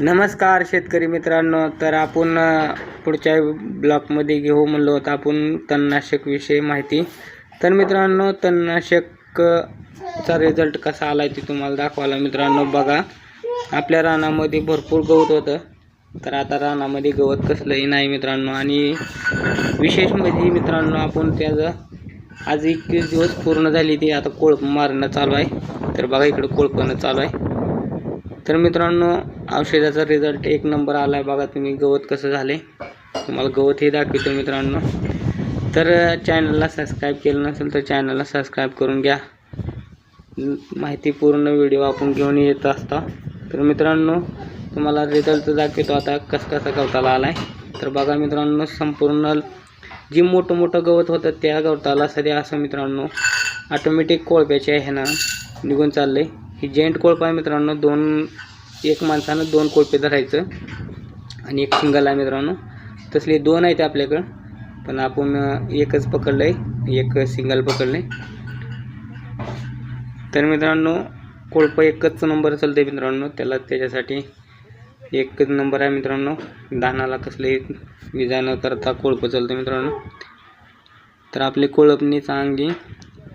नमस्कार शेतकरी मित्रांनो तर आपण पुढच्या ब्लॉकमध्ये घेऊ म्हणलो होतं आपण तणनाशकविषयी माहिती. तर मित्रांनो तणनाशकचा रिझल्ट कसा आला आहे ते तुम्हाला दाखवायला मित्रांनो बघा. आपल्या रानामध्ये भरपूर गवत होतं तर आता रानामध्ये गवत कसलंही नाही मित्रांनो. आणि विशेष म्हणजे मित्रांनो आपण त्याचं आज एकवीस दिवस पूर्ण झाली ती आता कोळप मारणं चालू आहे. तर बघा इकडं कोळपणं चालू आहे. तर मित्रांनो औषधाचा रिझल्ट एक नंबर आला आहे बघा तुम्ही गवत कसं झाले तुम्हाला गवत हे दाखवतो मित्रांनो. तर चॅनलला सबस्क्राईब केलं नसेल तर चॅनलला सबस्क्राईब करून घ्या. माहितीपूर्ण व्हिडिओ आपण घेऊन येत असता. तर मित्रांनो तुम्हाला रिझल्ट दाखवतो आता कसं कसा गवताला आला आहे तर बघा मित्रांनो संपूर्ण जी मोठं मोठं गवत होतं त्या गवताला सध्या असं मित्रांनो ऑटोमॅटिक कोळप्याचे आहे ना निघून चाललं आहे ही जेंट कोळप आहे मित्रांनो. दोन एक माणसानं दोन कोळपे धरायचं आणि एक सिंगल आहे मित्रांनो. तसले दोन आहेत आपल्याकडं पण आपण एकच पकडलं आहे एक सिंगल पकडलं आहे तर मित्रांनो कोळपं एकच नंबर चालतं आहे मित्रांनो. त्याला त्याच्यासाठी एकच नंबर आहे मित्रांनो. दानाला कसले विजा न करता कोळपं चालतं मित्रांनो. तर आपली कोळपणी चांगली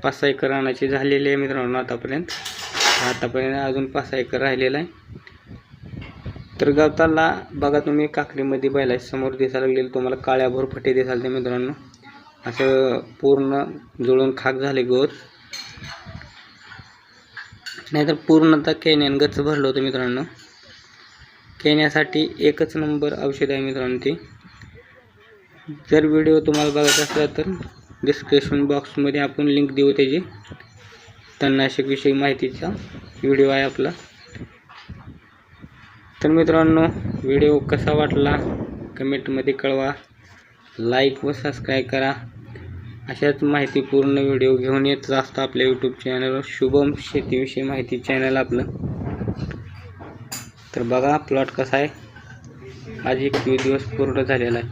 पाच सहा एकर रानाची झालेली आहे मित्रांनो आतापर्यंत. आतापर्यंत अजून पाच एकर राहिलेला आहे. तर गवताला बघा तुम्ही काकडीमध्ये बैला समोर दिसायला लागलेलं तुम्हाला काळ्या फटे दिसाल ते मित्रांनो. असं पूर्ण जुळून खाक झाले गवत नाहीतर पूर्णतः केन्यान गच्च भरलं होतं मित्रांनो. केन्यासाठी एकच नंबर औषध आहे मित्रांनो ती. जर व्हिडिओ तुम्हाला बघायचा असला तर डिस्क्रिप्शन बॉक्समध्ये आपण लिंक देऊ त्याची. तणनाशकविषयी माहितीचा व्हिडिओ आहे आपला. तर मित्रांनो व्हिडिओ कसा वाटला? कमेंटमध्ये कळवा. लाईक व सबस्क्राईब करा. अशाच माहितीपूर्ण व्हिडिओ घेऊन येत असतो आपल्या यूट्यूब चॅनलवर शुभम शेतीविषयी माहिती चॅनल आपलं. तर बघा प्लॉट कसा आहे. आज एकवीस दिवस पूर्ण झालेला आहे.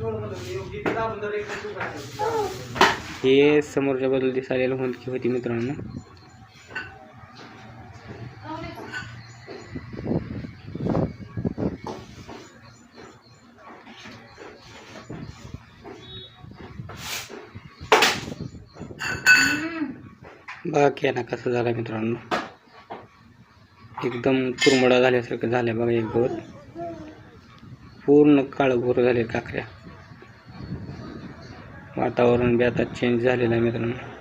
हे समोरच्या बदल दिसायला होती होती मित्रांनो. बघा की ना कसं झालं मित्रांनो? एकदम कुरमडा झाल्यासारखं झालं बघा एक गवत पूर्ण काळभोर झाले काकऱ्या. वातावरण बी आता चेंज झालेलं आहे मित्रांनो.